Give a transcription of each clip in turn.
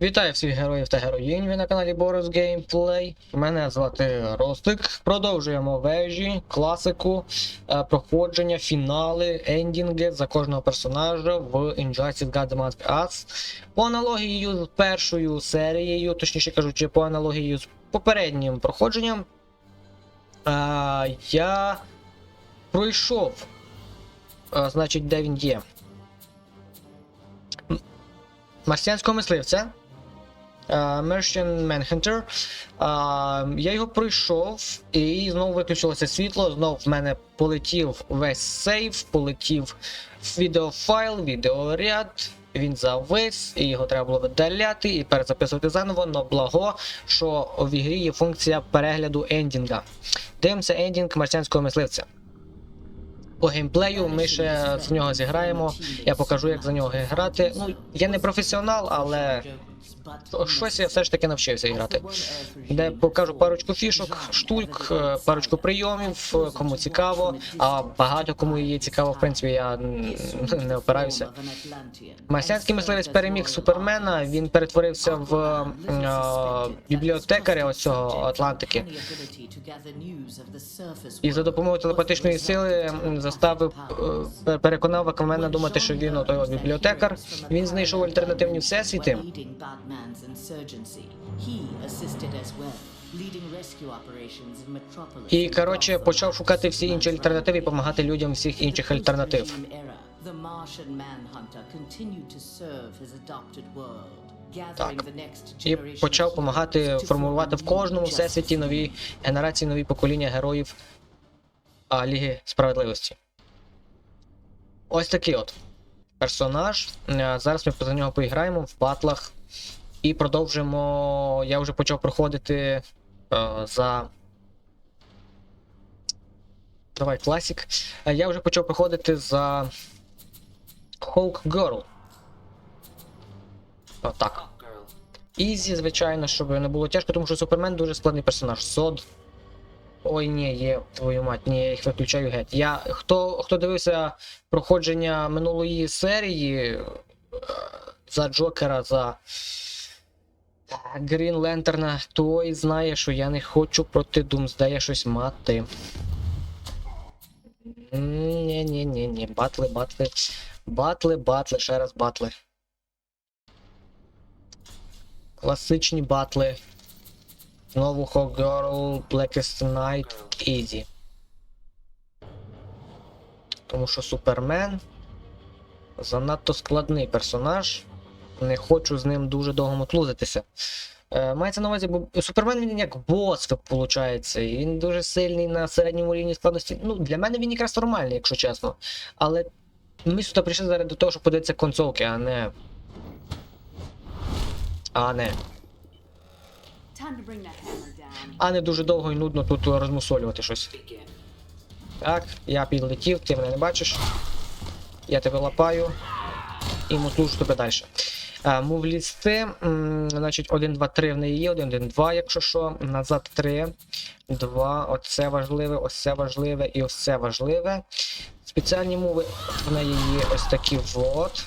Вітаю всіх героїв та героїнь. Ви на каналі Boris Gameplay. Мене звати Ростик. Продовжуємо вежі, класику, е, проходження, фінали, ендінги за кожного персонажа в Injustice God Among Us. По аналогії з першою серією, точніше кажучи, по аналогії з попереднім проходженням. е, я пройшов. е, значить, де він є. Марсіанського мисливця. Uh, Merchant Manhunter. Uh, я його пройшов, і знову виключилося світло. Знов в мене полетів весь сейф, полетів відеофайл, відеоряд. Він завис, і його треба було видаляти і перезаписувати заново. Но благо, що в ігрі є функція перегляду ендінга. Дивимося ендінг марсіанського мисливця. По геймплею ми ще з нього зіграємо. Я покажу, як за нього грати. Ну, я не професіонал, але щось я все ж таки навчився грати. Де покажу парочку фішок, штук, е, парочку прийомів, е, кому цікаво, а багато кому є цікаво, в принципі, я не опираюся. Марсіанський мисливець переміг Супермена, він перетворився в е, бібліотекаря ось цього Атлантики. І за допомогою телепатичної сили заставив переконав Аквамена думати, що він отой от бібліотекар. Він знайшов альтернативні всесвіти. І коротше почав шукати всі інші альтернативи і допомагати людям всіх інших альтернатив. Так. І почав допомагати формувати в кожному всесвіті нові генерації, нові покоління героїв а, Ліги справедливості. Ось такий от персонаж. Е, Зараз ми за нього поіграємо в батлах і продовжимо. Я вже почав проходити е, за. Давай, класік. Е, Я вже почав проходити за Hulk Girl. Отак. Ізі, звичайно, щоб не було тяжко, тому що Супермен дуже складний персонаж. Сод. Ой, ні, є твою мать, ні, я їх виключаю геть. Я. Хто хто дивився проходження минулої серії е, за Джокера, за Грін Лентерна, той знає, що я не хочу проти Думсдея щось мати. Ні, ні, ні, ні, батли, батли. Батли, батли, ще раз батли. Класичні батли. Знову Hawkgirl, Blackest Night, Easy. Тому що Супермен занадто складний персонаж. Не хочу з ним дуже довго мотлузитися. Е, мається на увазі, бо Супермен він як бос, виходить. Він дуже сильний на середньому рівні складності. Ну, для мене він якраз нормальний, якщо чесно. Але ми сюди прийшли заради того, щоб подивитися концовки, а не. А не. А не дуже довго і нудно тут розмусолювати щось. Так, я підлетів, ти мене не бачиш. Я тебе лапаю і мотлужу тебе далі. Мув лісти, значить, 1, 2, 3 в неї є, 1, 1, 2, якщо що. Назад 3, 2, оце важливе, ось важливе і ось важливе. Спеціальні мови в неї є ось такі вот.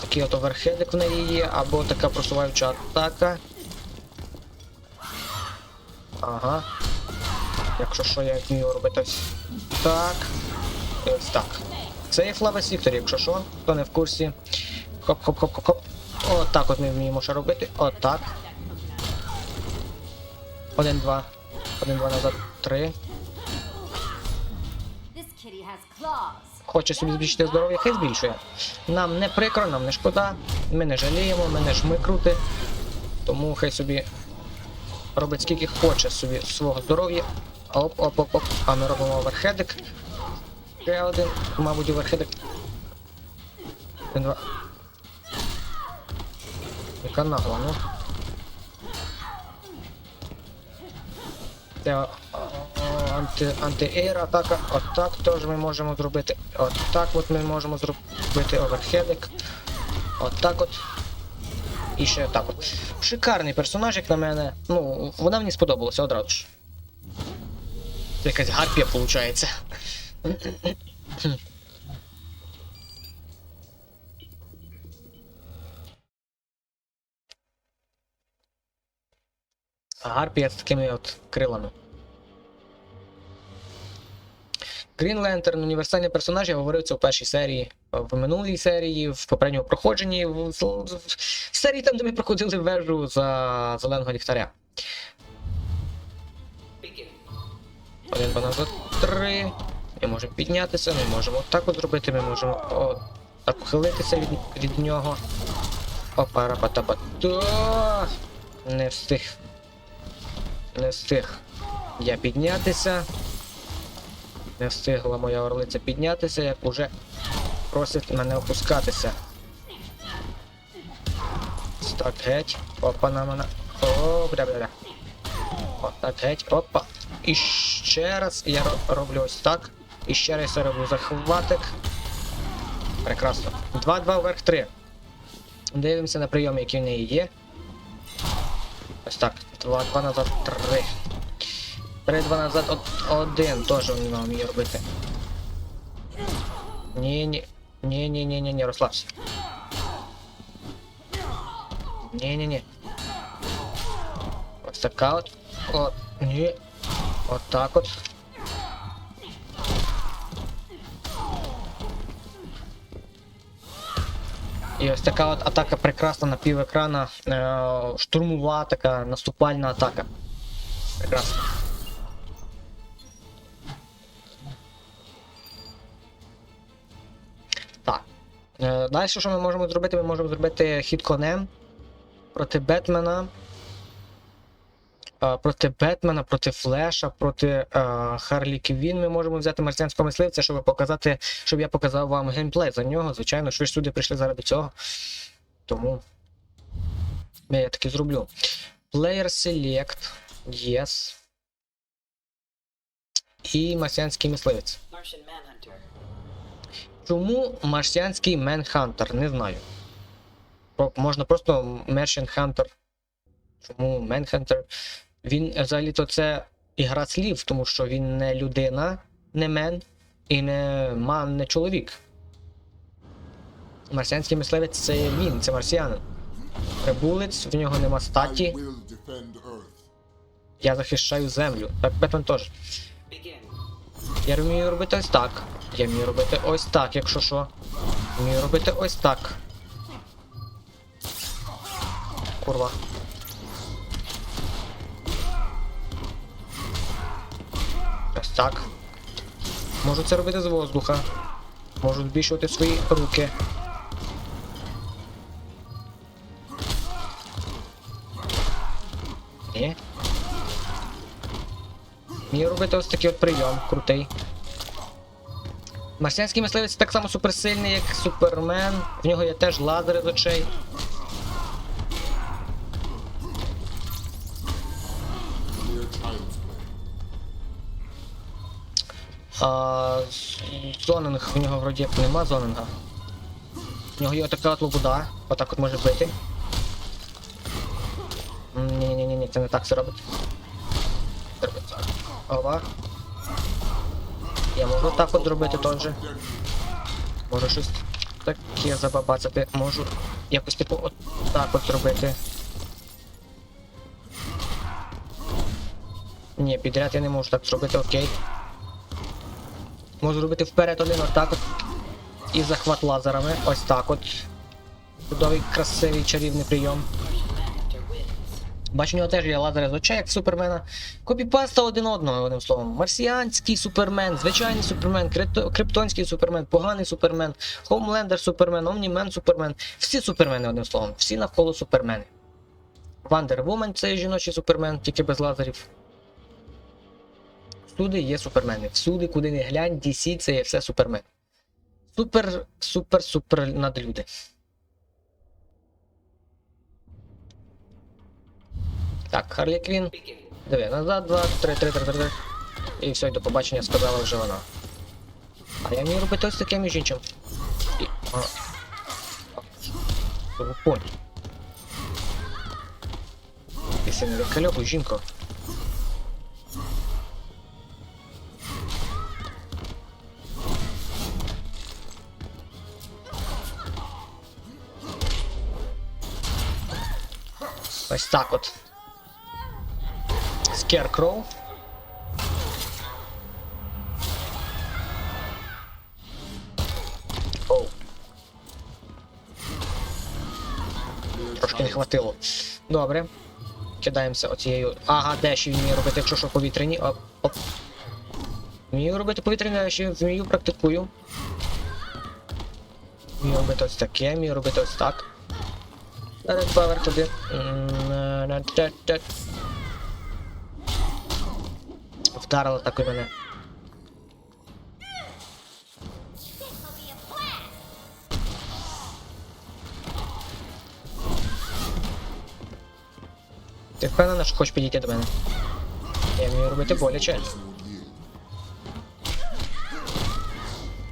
Такий от оверхедик в неї є, або така просуваюча атака. Ага. Якщо що, я вмію робити ось так. І ось так. Це є Флавес Віктор, якщо що, хто не в курсі. Хоп-хоп-хоп-хоп-хоп. Отак от ми вміємо ще робити. Отак. Один, два. Один, два назад. Три. Хоче собі збільшити здоров'я, хай збільшує. Нам не прикро, нам не шкода. Ми не жаліємо, ми не жмикрути. Тому хай собі робить скільки хоче собі свого здоров'я. Оп-оп-оп-оп. А ми робимо оверхедик. Ще один, мабуть, оверхедик. Один, два. Яка нагла, ну. Це о, анти, антиейр атака. Отак теж ми можемо зробити. Отак от ми можемо зробити оверхедик. Отак от. І ще так от. Шикарний персонаж, як на мене. Ну, вона мені сподобалася одразу ж. Це якась гарпія, виходить. Гарпія з такими от крилами. Green Lantern, універсальний персонаж, я говорив це в першій серії, в минулій серії, в попередньому проходженні, в, в, в серії там, де ми проходили вежу за зеленого ліхтаря. Один банан за три. Ми можемо піднятися, ми можемо так от зробити, ми можемо о, так від, від нього. Опа, рапатапата. Не встиг. Не встиг я піднятися. Не встигла моя орлиця піднятися, як уже просить мене опускатися. Так, геть. Опа на мене. О, бля-бля-бля. О, так, геть, опа. І ще раз я роблю ось так. І ще я роблю захватик. Прекрасно. 2-2 вверх 3. Дивимося на прийоми, які в неї є. Ось так. 2-2 назад 3. 3-2 назад 1. Теж вона вміє робити. Ні, ні. Ні, розслабся. Ні, ні, ні. Ось така от. От. Ні. От так от. І ось така от атака прекрасна на пів екрана. Е, штурмова така наступальна атака. Прекрасно. Так. Е, далі, що ми можемо зробити? Ми можемо зробити хід конем проти Бетмена. Е, проти Бетмена, проти Флеша, проти е, Харлі Квін ми можемо взяти марсіанського мисливця, щоб показати, щоб я показав вам геймплей за нього. Звичайно, ви ж сюди прийшли заради цього. Тому я таки зроблю. Player Select. Yes. І марсіанський мисливець. Чому марсіанський Менхантер? Не знаю. Можна просто Merchant Hunter. Чому Менхантер? Він взагалі-то це ігра слів, тому що він не людина, не мен і не ман, не чоловік. Марсіанський мисливець це він, це марсіанин. Прибулець, в нього нема статі. Я захищаю землю. Так, Бетмен теж. Я вмію робити ось так. Я вмію робити ось так, якщо що. Вмію робити ось так. Курва. Так. Можу це робити з воздуха. Можу збільшувати свої руки. Ні. Вмію робити ось такий от прийом, крутий. Марсіанський мисливець так само суперсильний, як Супермен. В нього є теж лазери з очей. А, Зонинг, в нього вроді нема зонинга. В нього є така от лобуда, отак от може бити. ні ні ні ні це не так все робить. Робить так. Ова. Я можу так от зробити теж. Можу щось таке забабацати. Можу якось типу от так от зробити. Ні, підряд я не можу так зробити, окей. Можу робити вперед один отак от. І захват лазерами. Ось так от. Чудовий, красивий, чарівний прийом. Бачу, у нього теж є лазери з очей, як Супермена. Копіпаста один одного, одним словом. Марсіанський супермен, звичайний супермен, криптонський супермен, поганий супермен, Хоумлендер супермен, Омнімен супермен. Всі супермени, одним словом, всі навколо супермени. Вандервумен це жіночий супермен, тільки без лазерів. Всюди є супермени. Всюди, куди не глянь, DC це є все супермен. Супер, супер, супер надлюди. Так, Харлі Квін. Диви, назад, два, три, три, три, три, три. І все, і до побачення сказала вже вона. А я вмію робити ось таке між іншим. І... А... Ти сильно кальоку, жінко. Ось так от. Scarecrow. Оу. Трошки не хватило. Добре. Кидаємося оцією. Ага, де ще вмію робити, якщо що повітряні. Оп, оп. Вмію робити повітряні, я ще вмію, практикую. Вмію робити ось таке, вмію робити ось так. Зараз павер туди. М-на-на-та-та. Вдарило так і мене. Ти впевнена, що хочеш підійти до мене? Я вмію робити боляче.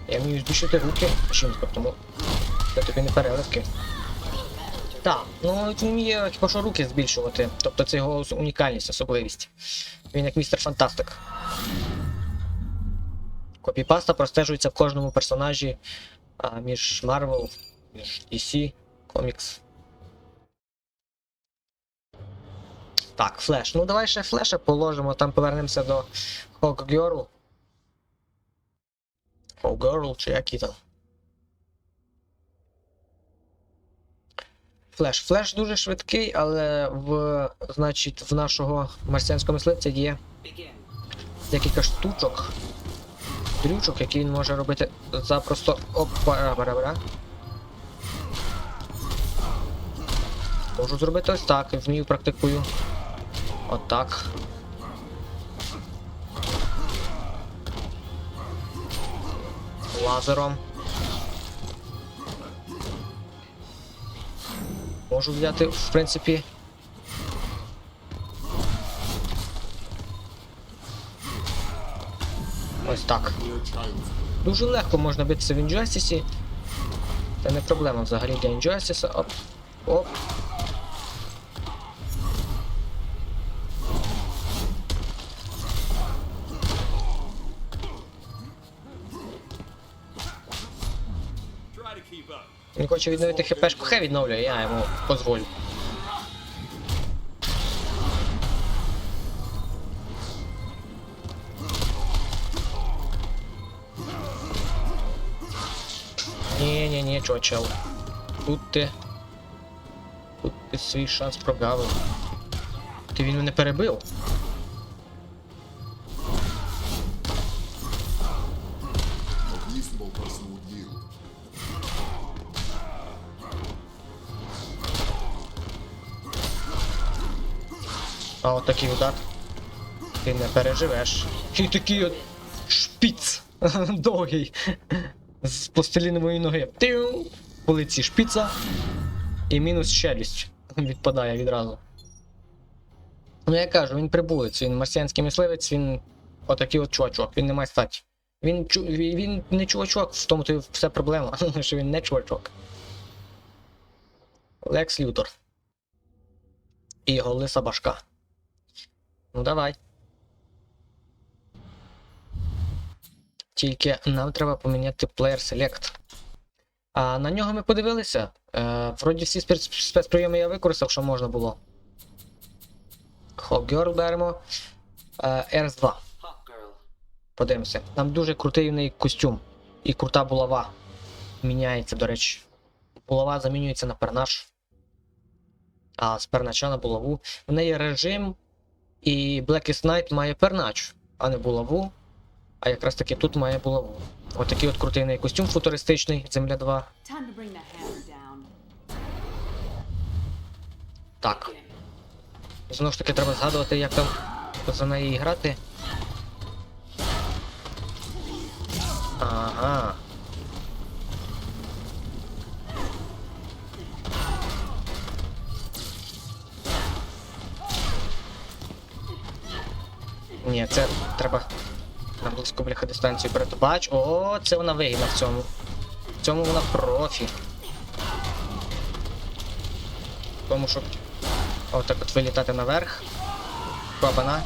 Я вмію збільшити руки жінка, тому це тобі не переливки. Так, ну він вміє хіба що руки збільшувати. Тобто це його унікальність, особливість. Він як містер Фантастик. Копіпаста простежується в кожному персонажі а, між Marvel, між DC, комікс. Так, флеш. Ну давай ще флеша положимо, там повернемося до Hawk О, Girl, чи як там. Флеш. Флеш дуже швидкий, але в, значить, в нашого марсіанського мисливця є декілька штучок. Дрючок, які він може робити запросто. Опа, бара бара Можу зробити ось так, вмію практикую. Отак. Лазером. Можу взяти, в принципі. Ось так. Дуже легко можна битися в Injustice. Це не проблема взагалі для Injustice. Оп. Оп. Він хоче відновити хпшку, хай відновлює, я йому дозволю. Ні, ні, ні, чого, чел. Тут ти. Тут ти свій шанс прогавив. Ти він мене перебив. Такий удар. Ти не переживеш. І такий от шпіц довгий. З пластилінової ноги. Тиу! По лиці шпіца. І мінус челюсть. Відпадає відразу. Ну я кажу, він прибулець, він марсіанський мисливець, він отакий от чувачок, він не має статі. Він, чу- він не чувачок, в тому то вся проблема, що він не чувачок. Лекс Лютор. І його лиса башка. Ну давай. Тільки нам треба поміняти Player Select. А на нього ми подивилися. Е, вроді всі спец- спецприйоми я використав, що можна було. Hawkgirl беремо. Е, RS2. Подивимося. Там дуже крутий в неї костюм. І крута булава. Міняється, до речі. Булава замінюється на пернаш. А з пернача на булаву. В неї режим. І Blackest Night має пернач, а не булаву. А якраз таки тут має булаву. Отакий от крутий в неї костюм футуристичний, Земля 2. Time to bring the hammer down. Так. Знову ж таки, треба згадувати, як там за неї грати. Ага. Ні, це треба на близьку бляха дистанцію брати. Бач, о, це вона вигідна в цьому. В цьому вона профі. Тому щоб Отак от вилітати наверх. Бабана.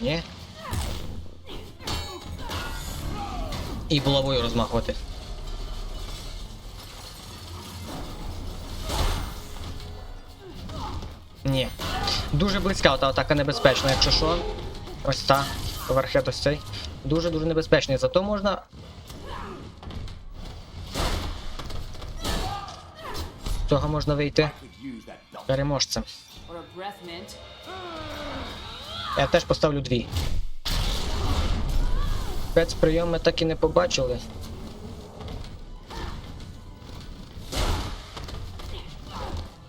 Ні. І булавою розмахувати. Дуже близька та атака небезпечна, якщо що. Ось та. Верхет ось цей. Дуже-дуже небезпечний. Зато можна. З Цього можна вийти переможцем. Я теж поставлю дві. Спецприйом ми так і не побачили.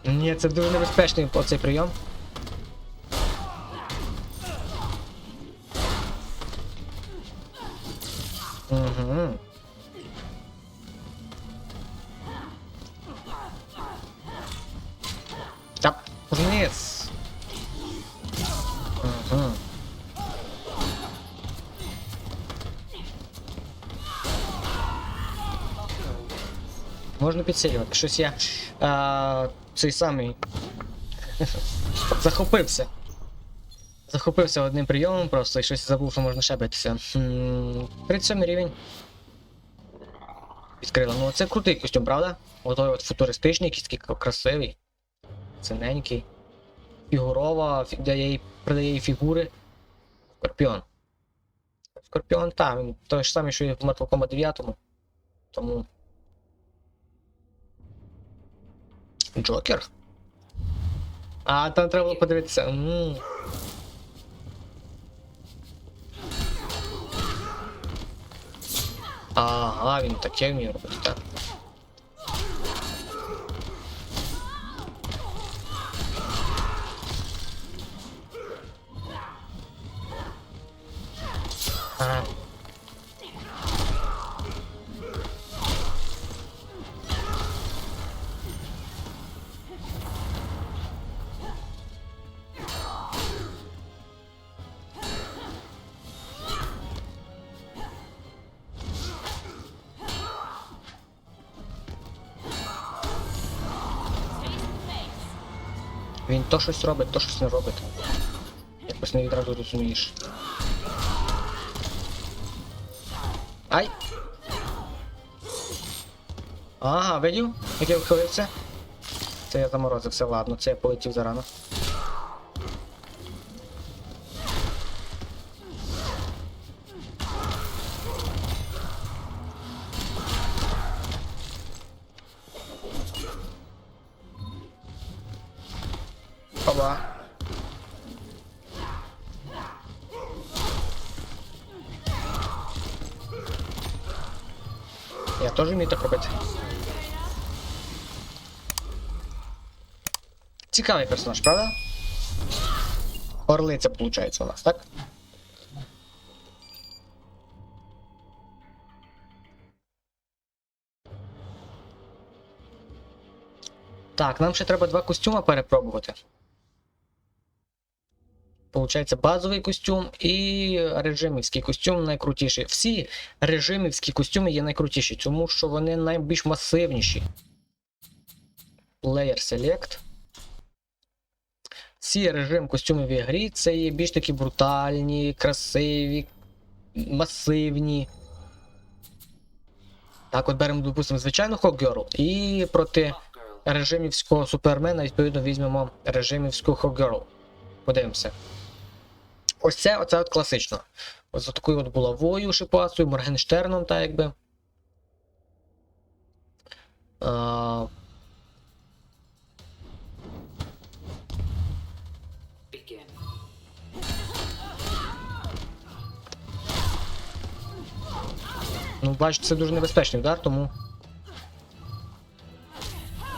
Ні, це дуже небезпечний оцей прийом. Підсилювати. Щось я а, цей самий захопився. Захопився одним прийомом просто і щось забув, що можна ще битися. 37 рівень. Відкрила. Ну це крутий костюм, правда? Отой от футуристичний, якийсь такий красивий. Цінненький. Фігурова, фі- дає придає їй фігури. Скорпіон. Скорпіон, так, він той ж самий, що і в Metal Kombat 9. Тому. Джокер? А, там треба було подивитися. М. Ага, він таке вміє робити, так. Ага. Він то щось робить, то щось не робить. Якось не відразу розумієш. Ай! Ага, видів? Як я вихилився? Це я заморозився, ладно, це я полетів зарано. Я теж вмію так робити. Цікавий персонаж, правда? Орлиця, виходить, у нас, так? Так, нам ще треба два костюма перепробувати. Получається базовий костюм і режимівський костюм найкрутіший. Всі режимівські костюми є найкрутіші, тому що вони найбільш масивніші. Player Select. Всі режим костюмів в ігрі це є більш такі брутальні, красиві, масивні. Так, от беремо, допустимо, звичайну Hawkgirl і проти режимівського супермена, відповідно, візьмемо режимівську Hawkgirl. Подивимося. Ось це, оце от класично. Ось за такою от булавою шипастою, Моргенштерном, так якби. А, ну, бачите, це дуже небезпечний удар, тому.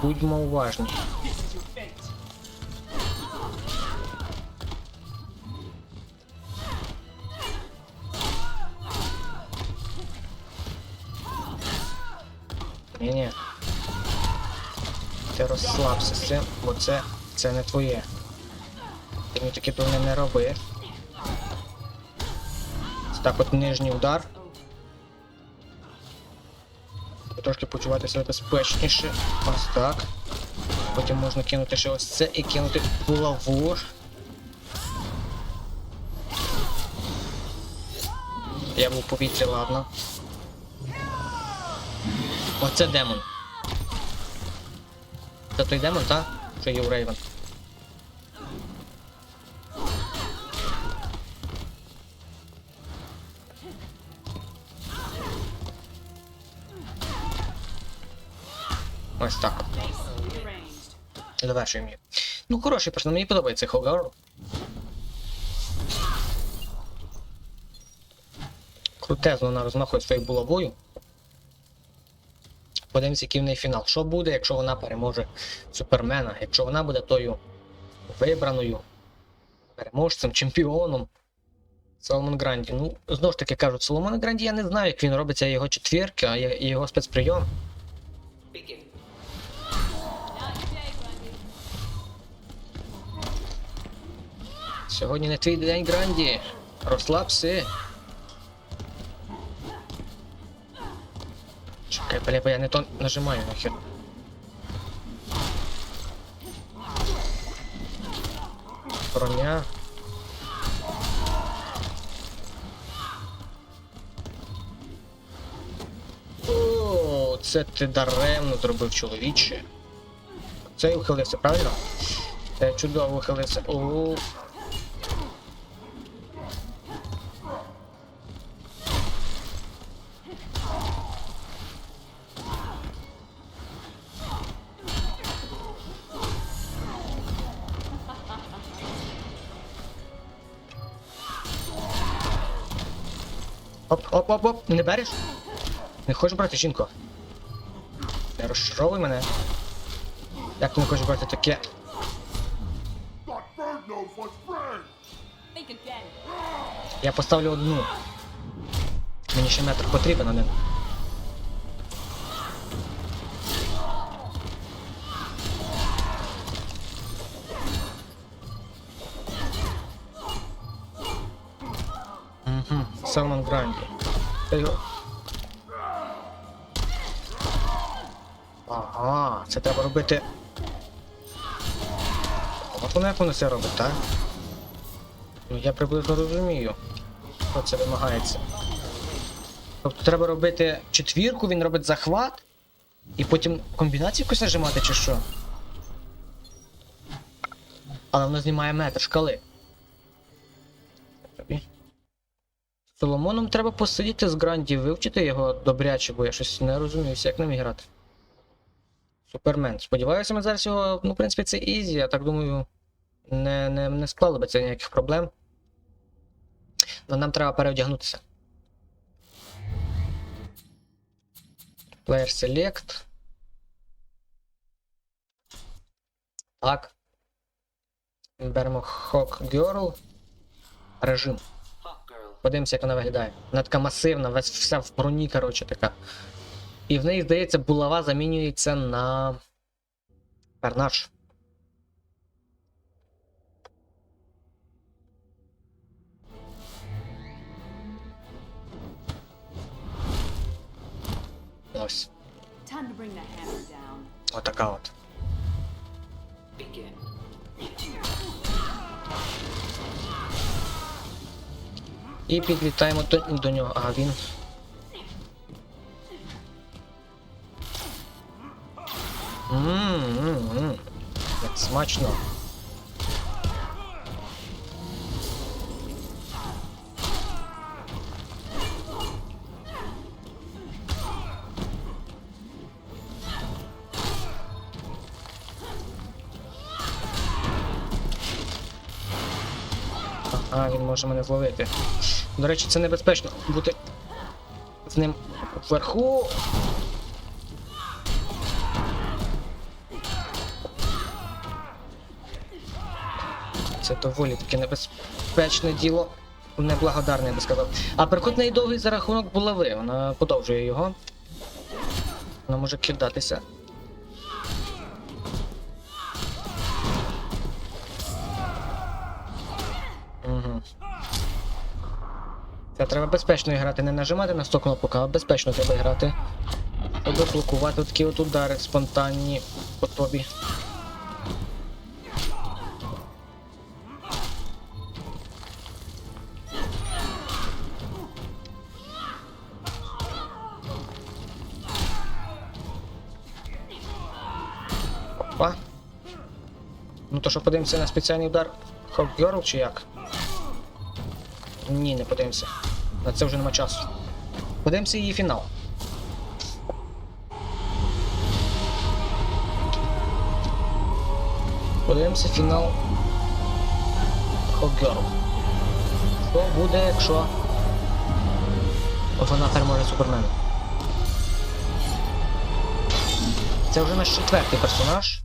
Будьмо уважні. Ні-ні. Ти розслабся з цим, бо це, це не твоє. Ти мені таке дурне не роби. Так от нижній удар. Трошки почувати себе безпечніше. Ось так. Потім можна кинути ще ось це і кинути булаву. Я був у повітрі, ладно. Це демон. Це той демон, так? Що є у Рейвен. Ось так. Завершуємо її. Ну хороший просто мені подобається Хогар. Крутезно вона розмахує своєю булавою. Подивимось, який в неї фінал. Що буде, якщо вона переможе Супермена? Якщо вона буде тою вибраною переможцем, чемпіоном. Соломон Гранді. Ну, знову ж таки кажуть, Соломон Гранді я не знаю, як він робиться його четвірки, а і його спецприйом. Сьогодні не твій день, Гранді. Розслабся. Чекай, бля, бо я не то нажимаю нахер. Броня. О, це ти даремно зробив чоловіче. Це ухилився, правильно? Це чудово ухилився. О, Оп, оп, оп, оп, не береш? Не хочеш брати жінку? Не розчаровуй мене. Як ти не хочеш брати таке? Я поставлю одну. Мені ще метр потрібен один. Ага, це треба робити. От воно як воно це робить, так? Ну я приблизно розумію. Що це вимагається. Тобто треба робити четвірку, він робить захват, і потім комбінацію якусь нажимати чи що? Але воно знімає метр шкали. Соломоном треба посидіти з Гранді, вивчити його добряче, бо я щось не розуміюся, як ним грати. Супермен. Сподіваюся, ми зараз його, ну, в принципі, це ізі, я так думаю, не, не, не склало би це ніяких проблем. Но нам треба переодягнутися. Player Select. Так. Беремо Hawk Girl. Режим. Подивимося, як вона виглядає. Вона така масивна, весь вся в броні, коротше, така. І в неї, здається, булава замінюється на пернаш. Ось. Отака от. І підлітаємо до, до нього. А він. Ммм, як смачно. Ага, він може мене зловити. До речі, це небезпечно бути з ним вверху. Це доволі таке небезпечне діло. Неблагодарне, я би сказав. А неї довгий за рахунок булави. Вона подовжує його. Вона може кидатися. Угу. Це треба безпечно грати, не нажимати на 100 кнопок, а безпечно треба грати. Щоб блокувати такі от удари спонтанні по тобі. Ну то що подивимося на спеціальний удар Girl чи як? Ні, не подивимося. На це вже нема часу. Подивимося її фінал. Подивимося фінал Hawkgirl. Що буде, якщо вона переможе Супермена? Це вже наш четвертий персонаж.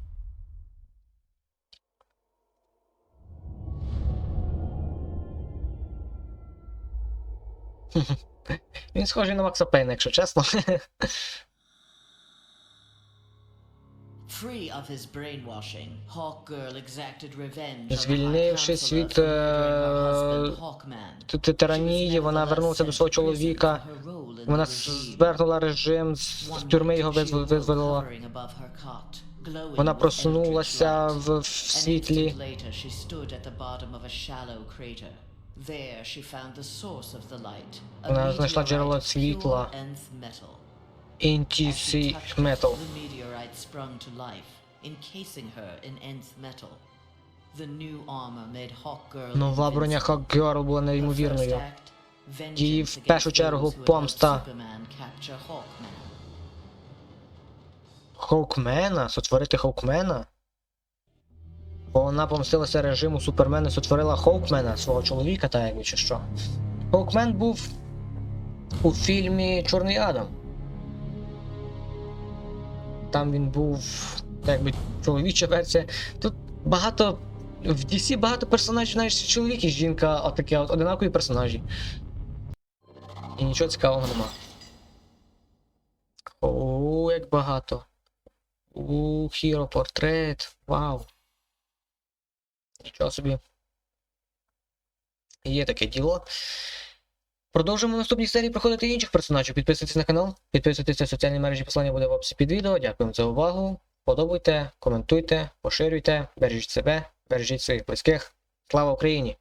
Він схожий на Макса Пейна, якщо чесно. Звільнившись від е, тиранії, вона вернулася до свого чоловіка. Вона звернула режим з тюрми його визволила. Вона просунулася в, в світлі. Вона знайшла джерело світла. Інтісі Метал. The meteorite sprung to life, encasing her in nth metal. The new armor made Hawkgirl Нова броня invincible. Хакгерл була неймовірною. vengeance Її в першу чергу помста. Superman capture Hawkman. Хоукмена? Сотворити Хоукмена? Вона помстилася режиму Супермена і сотворила Хоукмена, свого чоловіка, та якби чи що. Хоукмен був у фільмі Чорний Адам. Там він був, якби чоловіча версія. Тут багато. В DC багато персонажів, знаєш, чоловік і жінка, отакі от одинакові персонажі. І нічого цікавого нема. О, як багато. У Hero портрет. Вау. Нічого собі. Є таке діло. Продовжуємо в наступній серії проходити інших персонажів. Підписуйтесь на канал, підписуйтесь на соціальні мережі, посилання буде в описі під відео. Дякуємо за увагу. Подобуйте, коментуйте, поширюйте, бережіть себе, бережіть своїх близьких. Слава Україні!